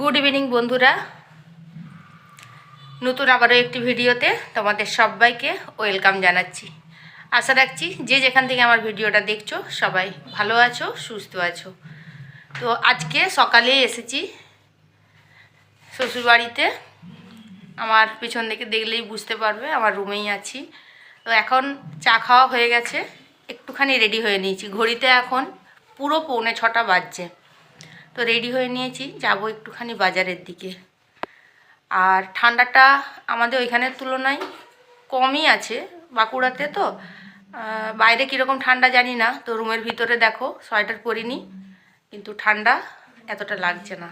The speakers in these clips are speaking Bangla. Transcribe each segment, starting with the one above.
গুড ইভিনিং বন্ধুরা। নতুন আবারও একটি ভিডিওতে তোমাদের সবাইকে ওয়েলকাম জানাচ্ছি। আশা রাখছি যে যেখান থেকে আমার ভিডিওটা দেখছ, সবাই ভালো আছো, সুস্থ আছো। তো আজকে সকালে এসেছি শ্বশুরবাড়িতে। আমার পিছন দিকে দেখলেই বুঝতে পারবে, আমার রুমেই আছি। তো এখন চা খাওয়া হয়ে গেছে, একটুখানি রেডি হয়ে নিয়েছি। ঘড়িতে এখন পুরো পৌনে ছটা বাজছে। তো রেডি হয়ে নিয়েছি। যাব একটুখানি বাজারের দিকে। আর ঠান্ডাটা আমাদের ওইখানের তুলনায় কমই আছে বাঁকুড়াতে তো। বাইরে কীরকম ঠান্ডা জানি না। তো রুমের ভিতরে দেখো, সোয়েটার পরিনি, কিন্তু ঠান্ডা এতটা লাগছে না।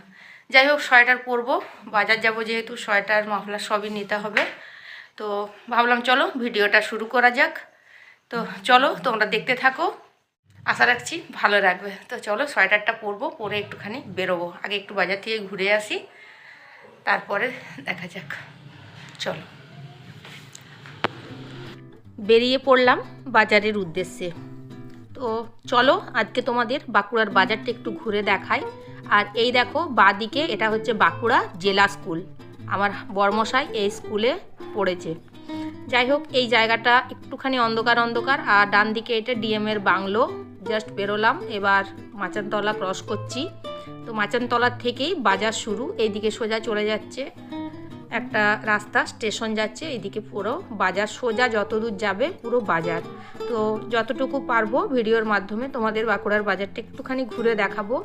যাই হোক, সোয়েটার পরবো। বাজার যাব যেহেতু, সোয়েটার, মাফলার সবই নিতে হবে। তো ভাবলাম, চলো, ভিডিওটা শুরু করা যাক। তো চলো, তোমরা দেখতে থাকো। আশা রাখছি ভালো রাখবে তো চলো সোয়েটারটা পরবো, পরে একটুখানি বেরোবো। আগে একটু বাজার থেকে ঘুরে আসি, তারপরে দেখা যাক। চলো। বেরিয়ে পড়লাম বাজারের উদ্দেশ্যে। তো চলো আজকে তোমাদের বাঁকুড়ার বাজারটা একটু ঘুরে দেখাই। আর এই দেখো, বাদিকে এটা হচ্ছে বাঁকুড়া জেলা স্কুল। আমার বর্মশাই এই স্কুলে পড়েছে। যাই হোক, এই জায়গাটা একটুখানি অন্ধকার অন্ধকার, আর ডান দিকে এটা ডিএমের বাংলো। জাস্ট বেরোলাম। এবার মাচানতলা ক্রস করছি। তো মাচানতলার থেকেই বাজার শুরু। এইদিকে সোজা চলে যাচ্ছে একটা রাস্তা স্টেশন যাচ্ছে। এদিকে পুরো বাজার সোজা যত দূর যাবে পুরো বাজার। তো যতটুকু পারব ভিডিওর মাধ্যমে তোমাদের বাঁকুড়ার বাজারটা একটুখানি ঘুরে দেখাবো।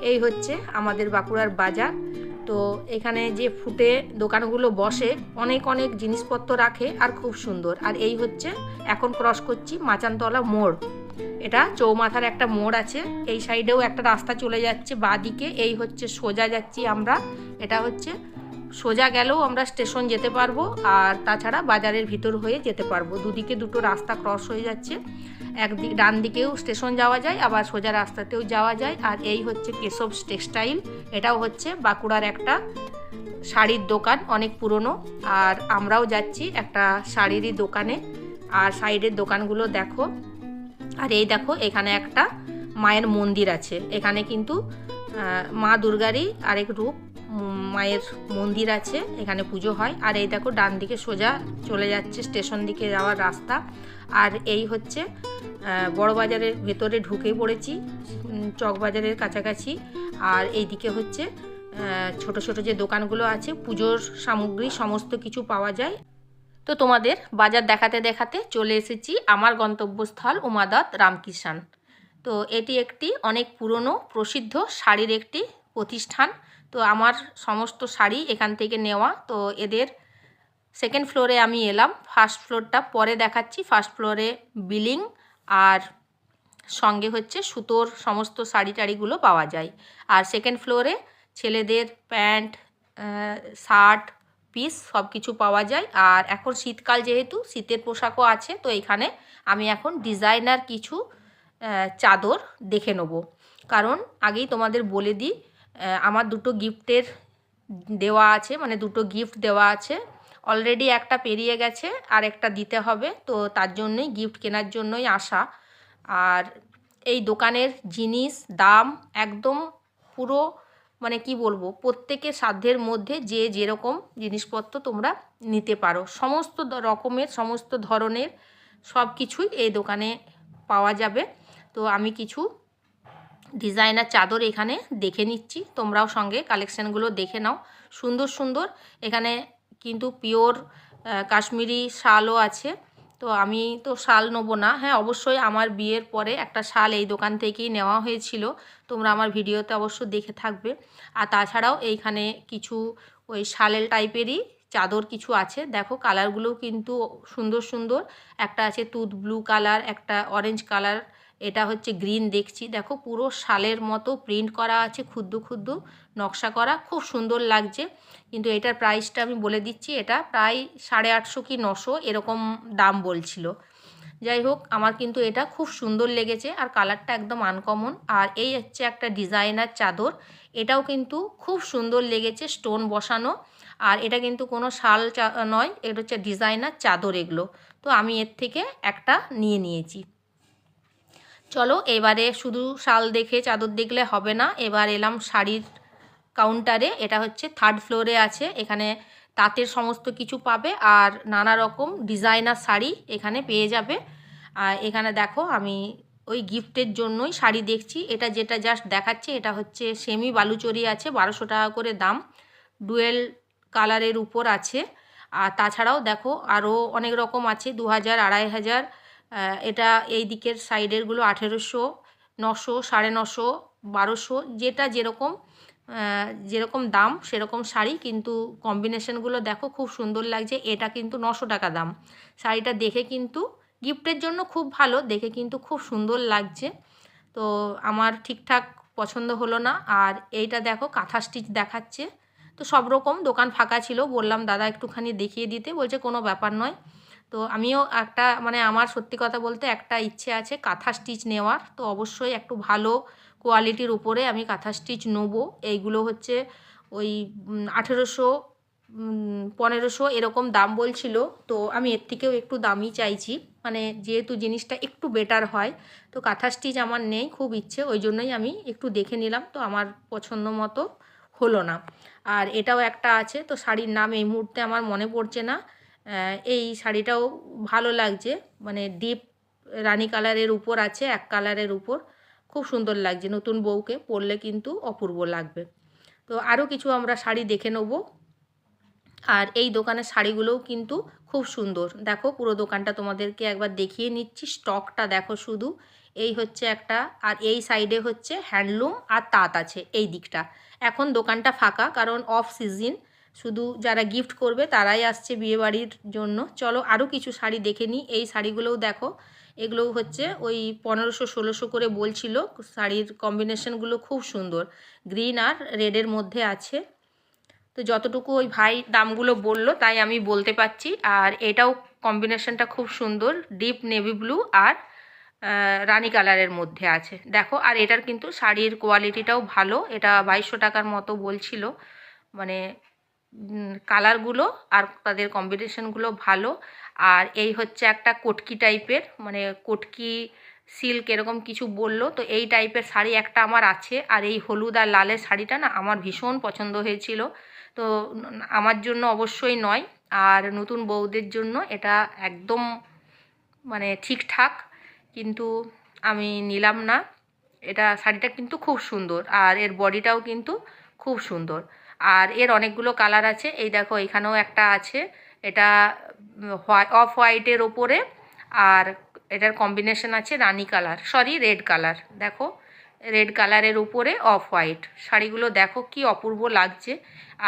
এই হচ্ছে আমাদের বাঁকুড়ার বাজার। তো এখানে যে ফুটে দোকানগুলো বসে, অনেক অনেক জিনিসপত্র রাখে আর খুব সুন্দর। আর এই হচ্ছে, এখন ক্রস করছি মাচানতলা মোড়। এটা চৌমাথার একটা মোড় আছে। এই সাইডেও একটা রাস্তা চলে যাচ্ছে বাদিকে। এই হচ্ছে সোজা যাচ্ছি আমরা। এটা হচ্ছে সোজা গেলেও আমরা স্টেশন যেতে পারব আর তাছাড়া বাজারের ভিতর হয়ে যেতে পারব। দুদিকে দুটো রাস্তা ক্রস হয়ে যাচ্ছে। একদিক ডান দিকেও স্টেশন যাওয়া যায়, আবার সোজা রাস্তাতেও যাওয়া যায়। আর এই হচ্ছে কেশব টেক্সটাইল। এটাও হচ্ছে বাঁকুড়ার একটা শাড়ির দোকান, অনেক পুরনো। আর আমরাও যাচ্ছি একটা শাড়িরই দোকানে। আর সাইডের দোকানগুলো দেখো। আর এই দেখো এখানে একটা মায়ের মন্দির আছে। এখানে কিন্তু মা দুর্গারই আরেক রূপ মায়ের মন্দির আছে এখানে পুজো হয়। আর এই দেখো ডান দিকে সোজা চলে যাচ্ছে স্টেশন দিকে যাওয়ার রাস্তা। আর এই হচ্ছে আহ, বড় বাজারের ভেতরে ঢুকে পড়েছি উম, চক বাজারের কাছাকাছি। আর এইদিকে হচ্ছে আহ, ছোট ছোট যে দোকানগুলো আছে পুজোর সামগ্রী সমস্ত কিছু পাওয়া যায়। তো তোমাদের বাজার দেখাতে দেখাতে চলে এসেছি আমার গন্তব্যস্থল উমাদত রামকৃষ্ণ তো এটি একটি অনেক পুরনো, প্রসিদ্ধ শাড়ির একটি প্রতিষ্ঠান। তো আমার সমস্ত শাড়ি এখান থেকে নেওয়া। তো এদের সেকেন্ড ফ্লোরে আমি এলাম। ফার্স্ট ফ্লোরটা পরে দেখাচ্ছি। ফার্স্ট ফ্লোরে বিলিং আর সঙ্গে হচ্ছে সুতোর সমস্ত শাড়ি টাড়িগুলো পাওয়া যায়। আর সেকেন্ড ফ্লোরে ছেলেদের প্যান্ট শার্ট পিস সব কিছু পাওয়া যায়। আর এখন শীতকাল যেহেতু, শীতের পোশাকও আছে, তো এখানে আমি এখন ডিজাইনার কিছু চাদর দেখে নেব। কারণ আগেই তোমাদের বলে দিই আমার দুটো গিফটের দেওয়া আছে মানে দুটো গিফট দেওয়া আছে। অলরেডি একটা পেরিয়ে গেছে, আর একটা দিতে হবে, তো তার জন্যই গিফট কেনার জন্যই আসা। আর এই দোকানের জিনিস, দাম একদম পুরো মানে কি বলব? প্রত্যেকের সাধ্যের মধ্যে যে যেরকম জিনিসপত্র তোমরা নিতে পারো। সমস্ত রকমের, সমস্ত ধরনের সব কিছুই এই দোকানে পাওয়া যাবে। তো আমি কিছু ডিজাইনার চাদর এখানে দেখে নিচ্ছি। তোমরাও সঙ্গে কালেকশানগুলো দেখে নাও। সুন্দর সুন্দর। এখানে কিন্তু পিওর কাশ্মীরি শালও আছে। তো আমি তো শাল নেব না। হ্যাঁ অবশ্যই আমার বিয়ের পরে একটা শাল এই দোকান থেকেই নেওয়া হয়েছিল। তোমরা আমার ভিডিওতে অবশ্য দেখে থাকবে। আর তাছাড়াও এইখানে কিছু ওই শালের টাইপেরই চাদর কিছু আছে। দেখো, কালারগুলোও কিন্তু সুন্দর সুন্দর। একটা আছে তুত ব্লু কালার, একটা অরেঞ্জ কালার এটা হচ্ছে গ্রিন দেখছি। দেখো পুরো শালের মতো প্রিন্ট করা আছে ক্ষুদ্র ক্ষুদ্র নকশা করা, খুব সুন্দর লাগছে। কিন্তু এটার প্রাইসটা আমি বলে দিচ্ছি, এটা প্রায় সাড়ে আটশো কি নশো এরকম দাম বলছিল। যাই হোক, আমার কিন্তু এটা খুব সুন্দর লেগেছে আর কালারটা একদম আনকমন আর এই হচ্ছে একটা ডিজাইনার চাদর, এটাও কিন্তু খুব সুন্দর লেগেছে স্টোন বসানো। আর এটা কিন্তু কোনো শাল নয়, এটা হচ্ছে ডিজাইনার চাদর এগুলো। তো আমি এর থেকে একটা নিয়ে নিয়েছি। চলো, এবারে শুধু শাল দেখে চাদর দেখলে হবে না। এবার এলাম শাড়ির কাউন্টারে এটা হচ্ছে থার্ড ফ্লোরে আছে। এখানে তাঁতের সমস্ত কিছু পাবে আর নানা রকম ডিজাইনার শাড়ি এখানে পেয়ে যাবে। আর এখানে দেখো, আমি ওই গিফটের জন্যই শাড়ি দেখছি। এটা যেটা জাস্ট দেখাচ্ছে, এটা হচ্ছে সেমি বালুচরি আছে, বারোশো টাকা করে দাম। ডুয়েল কালারের উপর আছে। আর তাছাড়াও দেখো আরও অনেক রকম আছে দু হাজার আড়াই হাজার। এটা এই দিকের সাইডেরগুলো আঠেরোশো, নশো, সাড়ে নশো, বারোশো, যেটা যেরকম যেরকম দাম, সেরকম শাড়ি, কিন্তু কম্বিনেশনগুলো দেখো খুব সুন্দর লাগছে। এটা কিন্তু নশো টাকা দাম। শাড়িটা দেখে কিন্তু গিফটের জন্য খুব ভালো, দেখে কিন্তু খুব সুন্দর লাগছে। তো আমার ঠিকঠাক পছন্দ হলো না। আর এইটা দেখো, কাঁথা স্টিচ দেখাচ্ছে। তো সব রকম দোকান ফাঁকা ছিল, বললাম, দাদা, একটুখানি দেখিয়ে দিতে। বলছে, কোনো ব্যাপার নয়। তো আমিও একটা মানে আমার সত্যি কথা বলতে একটা ইচ্ছে আছে কাঁথা স্টিচ নেওয়ার। তো অবশ্যই একটু ভালো কোয়ালিটির উপরে আমি কাঁথা স্টিচ নেব। এইগুলো হচ্ছে ওই আঠেরোশো পনেরোশো এরকম দাম বলছিল। তো আমি এর থেকেও একটু দামই চাইছি। মানে যেহেতু জিনিসটা একটু বেটার হয়, তো কাঁথা স্টিচ আমার নেই খুব ইচ্ছে। ওই জন্যই আমি একটু দেখে নিলাম। তো আমার পছন্দ মতো হলো না। আর এটাও একটা আছে। তো শাড়ির নাম এই মুহূর্তে আমার মনে পড়ছে না। এই শাড়িটাও ভালো লাগছে। মানে ডিপ রানী কালারের উপর আছে, এক কালারের উপর। খুব সুন্দর লাগছে। নতুন বউকে পরলে কিন্তু অপূর্ব লাগবে। তো আরও কিছু আমরা শাড়ি দেখে নেব। আর এই দোকানের শাড়িগুলোও কিন্তু খুব সুন্দর। দেখো, পুরো দোকানটা তোমাদেরকে একবার দেখিয়ে নিচ্ছি। স্টকটা দেখো শুধু। এই হচ্ছে একটা, আর এই সাইডে হচ্ছে হ্যান্ডলুম আর তাঁত আছে এই দিকটা। এখন দোকানটা ফাঁকা, কারণ অফ সিজন শুধু যারা গিফট করবে তারাই আসছে বিয়েবাড়ির জন্য। চলো আরও কিছু শাড়ি দেখে নিই। এই শাড়িগুলোও দেখো। এগুলোও হচ্ছে ওই পনেরোশো, ষোলোশো করে বলছিল। শাড়ির কম্বিনেশনগুলো খুব সুন্দর। গ্রিন আর রেডের মধ্যে আছে। তো যতটুকু ওই ভাই দামগুলো বলল, তাই আমি বলতে পারছি। আর এটাও কম্বিনেশনটা খুব সুন্দর। ডিপ নেভি ব্লু আর রানি কালারের মধ্যে আছে। দেখো, আর এটার কিন্তু শাড়ির কোয়ালিটিটাও ভালো। এটা বাইশশো টাকার মতো বলছিল। মানে কালারগুলো আর তাদের কম্বিনেশনগুলো ভালো। আর এই হচ্ছে একটা কটকি টাইপের মানে কটকি সিল্ক এরকম কিছু বলল। তো এই টাইপের শাড়ি একটা আমার আছে। আর এই হলুদ আর লালের শাড়িটা না আমার ভীষণ পছন্দ হয়েছিল। তো আমার জন্য অবশ্যই নয়। আর নতুন বউদের জন্য এটা একদম মানে ঠিকঠাক। কিন্তু আমি নিলাম না। এটা শাড়িটা কিন্তু খুব সুন্দর। আর এর বডিটাও কিন্তু খুব সুন্দর। আর এর অনেকগুলো কালার আছে। এই দেখো, এখানেও একটা আছে। এটা অফ হোয়াইটের ওপরে। আর এটার কম্বিনেশন আছে রানি কালার, সরি, রেড কালার। দেখো, রেড কালারের উপরে অফ হোয়াইট। শাড়িগুলো দেখো কি অপূর্ব লাগছে।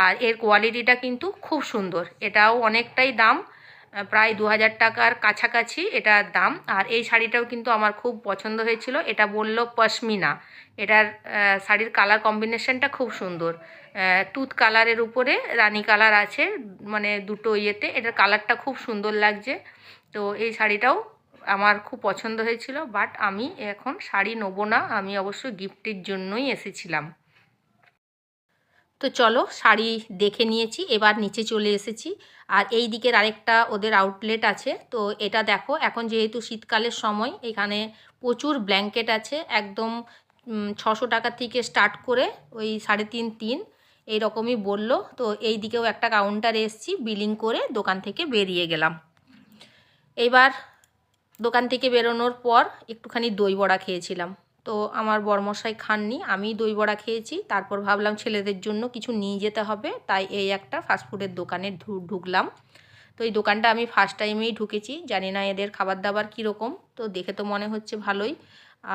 আর এর কোয়ালিটিটা কিন্তু খুব সুন্দর। এটাও অনেকটাই দাম। প্রায় দু হাজার টাকার কাছাকাছি এটার দাম। আর এই শাড়িটাও কিন্তু আমার খুব পছন্দ হয়েছিল। এটা বলল পশমিনা। এটার শাড়ির কালার কম্বিনেশনটা খুব সুন্দর। তুত কালারের উপরে রানী কালার আছে মানে দুটো ইয়েতে। এটার কালারটা খুব সুন্দর লাগছে। তো এই শাড়িটাও আমার খুব পছন্দ হয়েছিল। বাট আমি এখন শাড়ি নেব না। আমি অবশ্য গিফটের জন্যই এসেছিলাম। তো চলো শাড়ি দেখে নিয়েছি, এবার নিচে চলে এসেছি। আর এই দিকের আরেকটা ওদের আউটলেট আছে, তো এটা দেখো, এখন যেহেতু শীতকালের সময়, এখানে প্রচুর ব্ল্যাঙ্কেট আছে, একদম ছশো টাকা থেকে স্টার্ট করে ওই সাড়ে তিন তিন এই রকমই বলল। তো এই দিকেও একটা কাউন্টারে এসেছি, বিলিং করে দোকান থেকে বেরিয়ে গেলাম। এবার দোকান থেকে বেরোনোর পর একটুখানি দই বড়া খেয়েছিলাম। তো আমার বরমশাই খাননি আমি দই বড়া খেয়েছি। তারপর ভাবলাম ছেলেদের জন্য কিছু নিয়ে যেতে হবে, তাই এই একটা ফাস্টফুডের দোকানে ঢুকলাম। তো এই দোকানটা আমি ফার্স্ট টাইমেই ঢুকেছি, জানি না এদের খাবার দাবার কীরকম, তো দেখে তো মনে হচ্ছে ভালোই।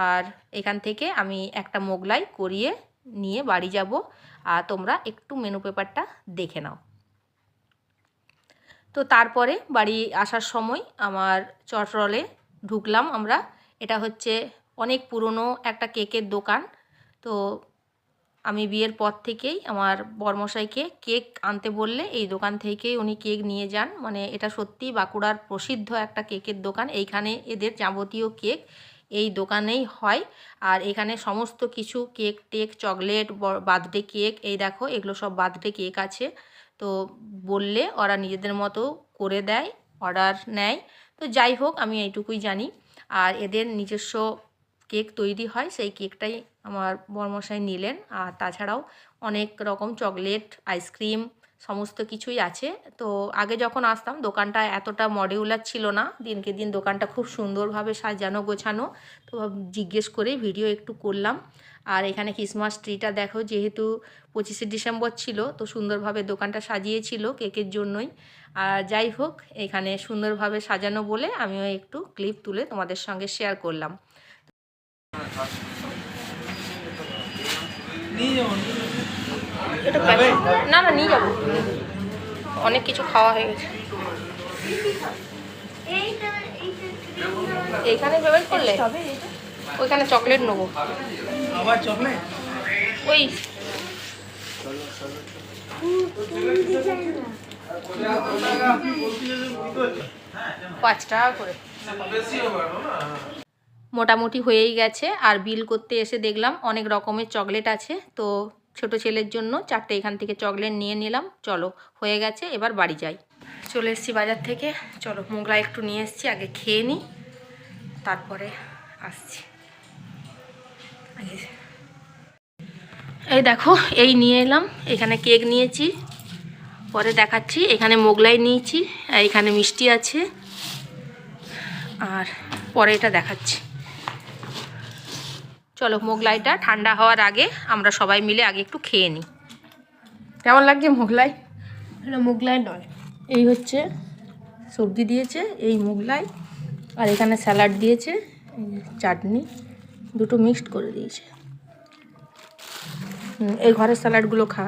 আর এখান থেকে আমি একটা মোগলাই করিয়ে নিয়ে বাড়ি যাব আর তোমরা একটু মেনু পেপারটা দেখে নাও। তো তারপরে বাড়ি আসার সময় আমার চটরলে ঢুকলাম আমরা, এটা হচ্ছে অনেক পুরনো একটা কেকের দোকান। তো আমি বিয়ের পর থেকেই আমার বরমশাইকে কেক আনতে বললে এই দোকান থেকেই উনি কেক নিয়ে যান। মানে এটা সত্যি বাঁকুড়ার প্রসিদ্ধ একটা কেকের দোকান। এইখানে এদের যাবতীয় কেক এই দোকানেই হয়। আর এখানে সমস্ত কিছু কেক টেক, চকলেট বার্থডে কেক, এই দেখো এগুলো সব বার্থডে কেক আছে। তো বললে ওরা নিজেদের মতো করে দেয়, অর্ডার নেয়। তো যাই হোক, আমি এইটুকুই জানি। আর এদের নিজস্ব কেক তৈরি হয়, সেই কেকটাই আমার বরমশাই নিলেন। আর তাছাড়াও অনেক রকম চকলেট, আইসক্রিম সমস্ত কিছুই আছে। তো আগে যখন আসতাম, দোকানটা এতটা মডিউলার ছিল না। দিনকে দিন দোকানটা খুব সুন্দরভাবে সাজানো, গোছানো। তো জিজ্ঞেস করে ভিডিও একটু করলাম। আর এখানে ক্রিসমাস ট্রিটা দেখো, যেহেতু পঁচিশে ডিসেম্বর ছিল, তো সুন্দরভাবে দোকানটা সাজিয়েছিল কেকের জন্যই। আর যাই হোক, এখানে সুন্দরভাবে সাজানো বলে আমিও একটু ক্লিপ তুলে তোমাদের সঙ্গে শেয়ার করলাম। না না নিয়ে যাব। অনেক কিছু খাওয়া হয়ে গেছে। এইখানে পেমেন্ট করলে? ওইখানে চকলেট নেব। আবার চকলেট ওই। পাঁচ টাকা করে। মোটামুটি হয়েই গেছে। আর বিল করতে এসে দেখলাম অনেক রকমের চকলেট আছে। তো ছোট ছেলের জন্য চারটে এখান থেকে চকলেট নিয়ে নিলাম। চলো, হয়ে গেছে, এবার বাড়ি যাই। চলে এসেছি বাজার থেকে। চলো, মোগলাই একটু নিয়ে এসেছি, আগে খেয়ে নিই, তারপরে আসছি। এই দেখো, এই নিয়ে এলাম, এখানে কেক নিয়েছি, পরে দেখাচ্ছি, এখানে মোগলাই নিয়েছি এখানে মিষ্টি আছে। আর পরে এটা দেখাচ্ছি। চলো মোগলাইটা ঠান্ডা হওয়ার আগে আমরা সবাই মিলে আগে একটু খেয়ে নিই। কেমন লাগছে মোগলাই? এটা মোগলাই নয়। এই হচ্ছে সবজি দিয়েছে এই মোগলাই আর এখানে স্যালাড দিয়েছে চাটনি দুটো মিক্সড করে দিয়েছে। এই ঘরের স্যালাডগুলো খা।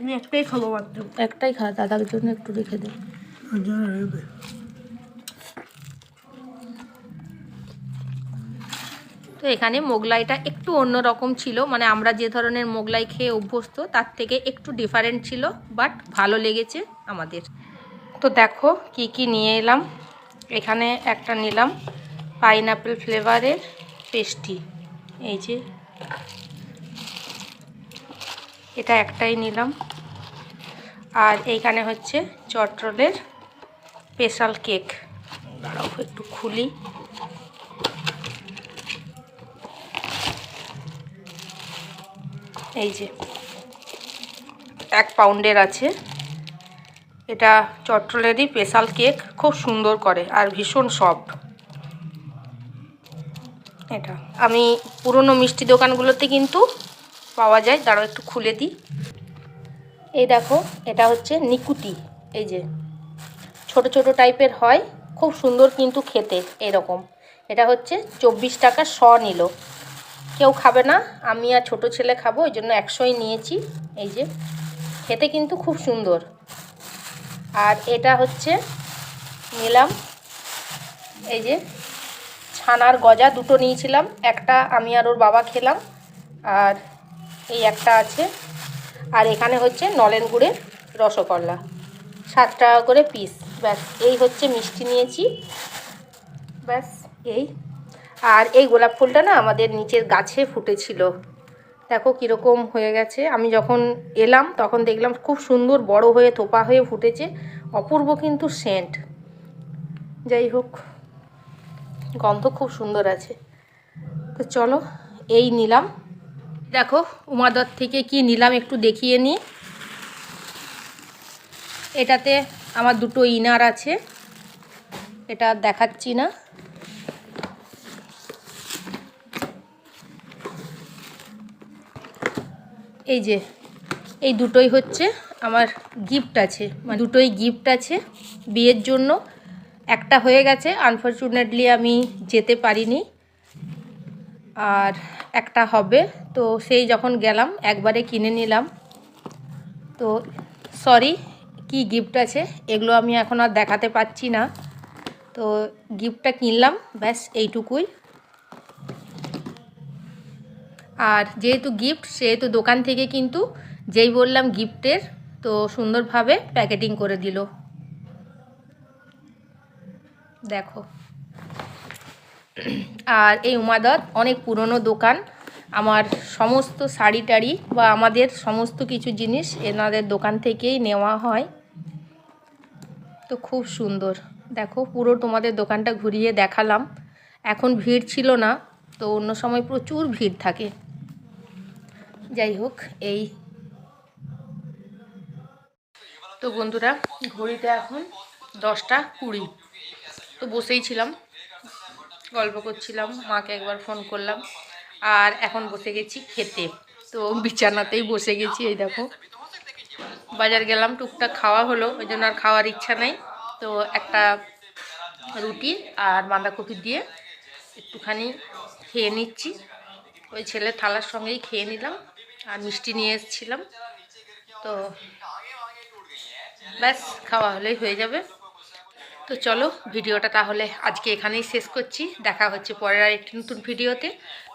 আমি একটাই খাব মাত্র। একটাই খা দাদার জন্য একটু রেখে দে ওর জন্য রেখে তো এখানে মোগলাইটা একটু অন্য রকম ছিল। মানে আমরা যে ধরনের মোগলাই খেয়ে অভ্যস্ত, তার থেকে একটু ডিফারেন্ট ছিল বাট ভালো লেগেছে আমাদের। তো দেখো কি কি নিয়ে এলাম। এখানে একটা নিলাম পাইনাপেল ফ্লেভারের পেস্টি এই যে, এটা একটাই নিলাম। আর এইখানে হচ্ছে চট্রলের স্পেশাল কেক দাঁড়াও, একটু খুলি। এই যে, এক পাউন্ডের আছে। এটা চট্টলেরই স্পেশাল কেক, খুব সুন্দর করে আর ভীষণ সফট। এটা, আমি পুরনো মিষ্টি দোকানগুলোতে কিন্তু পাওয়া যায়, দাঁড়াও একটু খুলে দিই। এই দেখো, এটা হচ্ছে নিকুতি, এই যে। ছোট ছোট টাইপের হয়, খুব সুন্দর কিন্তু খেতে, এরকম। এটা হচ্ছে চব্বিশ টাকা শ নিল। কেউ খাবে না, আমি আর ছোট ছেলে খাব, ওই জন্য একশোই নিয়েছি, এই যে। খেতে কিন্তু খুব সুন্দর। আর এটা হচ্ছে নিলাম, এই যে ছানার গজা দুটো নিয়েছিলাম, একটা আমি আর ওর বাবা খেলাম, আর এই একটা আছে। আর এখানে হচ্ছে নলেন গুড়ের রসগোল্লা, সাত টাকা করে পিস ব্যাস, এই হচ্ছে মিষ্টি নিয়েছি, ব্যাস, এই। আর এই গোলাপ ফুলটা না আমাদের নিচের গাছে ফুটেছিল। দেখো কীরকম হয়ে গেছে। আমি যখন এলাম তখন দেখলাম খুব সুন্দর বড় হয়ে থোপা হয়ে ফুটেছে। অপূর্ব কিন্তু সেন্ট। যাই হোক, গন্ধ খুব সুন্দর আছে। তো চলো, এই নিলাম। দেখো উমাদর থেকে কি নিলাম একটু দেখিয়ে নিই। এটাতে আমার দুটো ইনার আছে। এটা দেখাচ্ছি না। এই যে, এই দুটোই হচ্ছে আমার গিফট আছে। মানে দুটোই গিফট আছে বিয়ের জন্য। একটা হয়ে গেছে আনফর্চুনেটলি আমি যেতে পারিনি। আর একটা হবে, তো সেই যখন গেলাম, একবারে কিনে নিলাম। তো সরি কি গিফট আছে? এগুলো আমি এখন আর দেখাতে পাচ্ছি না। তো গিফটটা কিনলাম, ব্যাস এইটুকুই। আর যেহেতু গিফট সেহেতু দোকান থেকে কিন্তু যেই বললাম গিফটের তো সুন্দরভাবে প্যাকেটিং করে দিল। দেখো। আর এই উমাদত অনেক পুরনো দোকান। আমার সমস্ত শাড়ি টাড়ি বা আমাদের সমস্ত কিছু জিনিস এনাদের দোকান থেকেই নেওয়া হয়। তো খুব সুন্দর। দেখো, পুরো তোমাদের দোকানটা ঘুরিয়ে দেখালাম। এখন ভিড় ছিল না, তো অন্য সময় প্রচুর ভিড় থাকে। যাই হোক, এই। তো বন্ধুরা ঘড়িতে এখন দশটা কুড়ি। তো বসেই ছিলাম, গল্প করছিলাম, মাকে একবার ফোন করলাম, আর এখন বসে গেছি খেতে। তো বিছানাতেই বসে গেছি, এই দেখো। বাজার গেলাম, টুকটাক খাওয়া হলো, ওই জন্য আর খাওয়ার ইচ্ছা নেই। তো একটা রুটি আর বাঁধাকপি দিয়ে একটুখানি খেয়ে নিচ্ছি। ওই ছেলে থালার সঙ্গেই খেয়ে নিলাম। আর মিষ্টি নিয়ে এসেছিলাম। তো ব্যাস, খাওয়া হলেই হয়ে যাবে। তো চলো, ভিডিওটা তাহলে আজকে এখানেই শেষ করছি। দেখা হচ্ছে পরের আর একটি নতুন ভিডিওতে।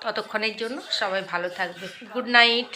ততক্ষণের জন্য সবাই ভালো থাকবে। Good night.